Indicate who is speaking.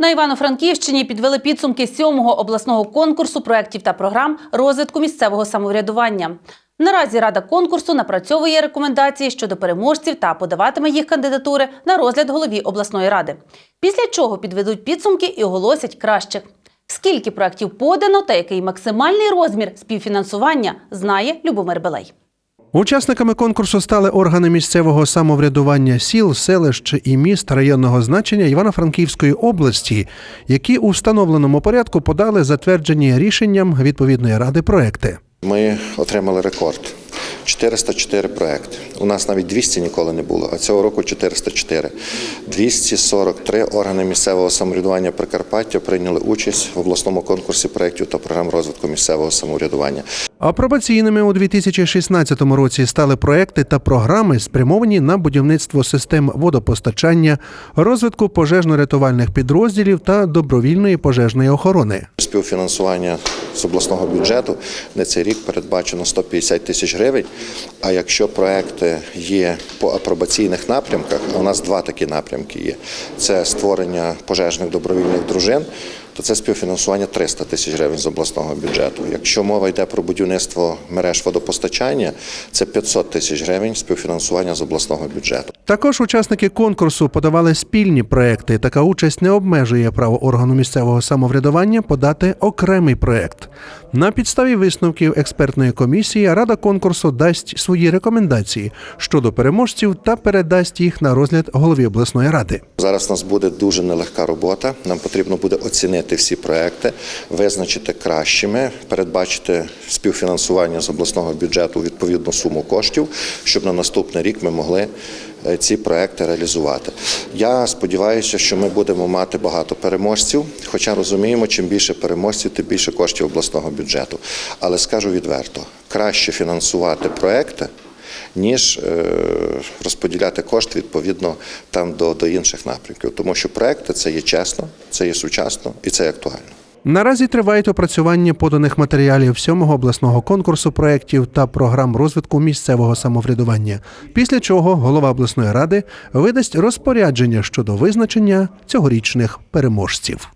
Speaker 1: На Івано-Франківщині підвели підсумки сьомого обласного конкурсу проєктів та програм розвитку місцевого самоврядування. Наразі рада конкурсу напрацьовує рекомендації щодо переможців та подаватиме їх кандидатури на розгляд голові обласної ради. Після чого підведуть підсумки і оголосять кращих. Скільки проєктів подано та який максимальний розмір співфінансування, знає Любомир Белей.
Speaker 2: Учасниками конкурсу стали органи місцевого самоврядування сіл, селищ і міст районного значення Івано-Франківської області, які у встановленому порядку подали затверджені рішенням відповідної ради проекти.
Speaker 3: Ми отримали рекорд 404 проекти. У нас навіть 200 ніколи не було, а цього року 404. 243 органи місцевого самоврядування Прикарпаття прийняли участь в обласному конкурсі проєктів та програм розвитку місцевого самоврядування.
Speaker 2: Апробаційними у 2016 році стали проекти та програми, спрямовані на будівництво систем водопостачання, розвитку пожежно-рятувальних підрозділів та добровільної пожежної охорони.
Speaker 3: Співфінансування з обласного бюджету на цей рік передбачено 150 тисяч гривень. А якщо проекти є по апробаційних напрямках, а у нас два такі напрямки є: це створення пожежних добровільних дружин. То це співфінансування 300 тисяч гривень з обласного бюджету. Якщо мова йде про будівництво мереж водопостачання, це 500 тисяч гривень співфінансування з обласного бюджету.
Speaker 2: Також учасники конкурсу подавали спільні проекти. Така участь не обмежує право органу місцевого самоврядування подати окремий проект. На підставі висновків експертної комісії рада конкурсу дасть свої рекомендації щодо переможців та передасть їх на розгляд голові обласної ради.
Speaker 3: Зараз у нас буде дуже нелегка робота. Нам потрібно буде оцінити всі проекти, визначити кращими, передбачити співфінансування з обласного бюджету відповідну суму коштів, щоб на наступний рік ми могли е, ці проекти реалізувати. Я сподіваюся, що ми будемо мати багато переможців, хоча розуміємо, чим більше переможців, тим більше коштів обласного бюджету. Але скажу відверто, краще фінансувати проекти. Ніж е, розподіляти кошти відповідно там до, до інших напрямків, тому що проекти це є чесно, це є сучасно і це є актуально.
Speaker 2: Наразі тривають опрацювання поданих матеріалів сьомого обласного конкурсу проєктів та програм розвитку місцевого самоврядування. Після чого голова обласної ради видасть розпорядження щодо визначення цьогорічних переможців.